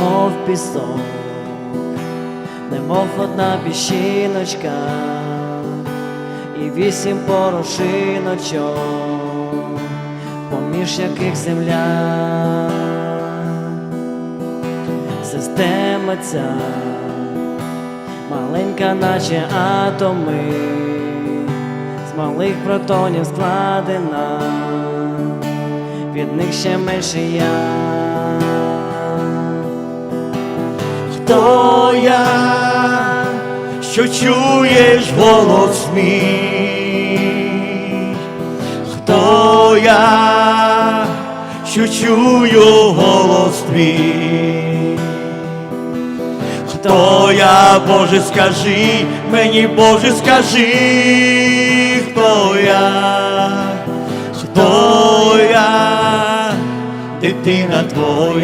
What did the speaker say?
немов пісок, немов одна піщиночка і вісім порошиночок, поміж яких земля, система ця маленька, наче атоми, з малих протонів складена, від них ще менше я. Хто я, що чуєш голос мій? Хто я, що чую голос твій? Хто я, Боже, скажи, мені, Боже, скажи, хто я, хто я, дитина твоя.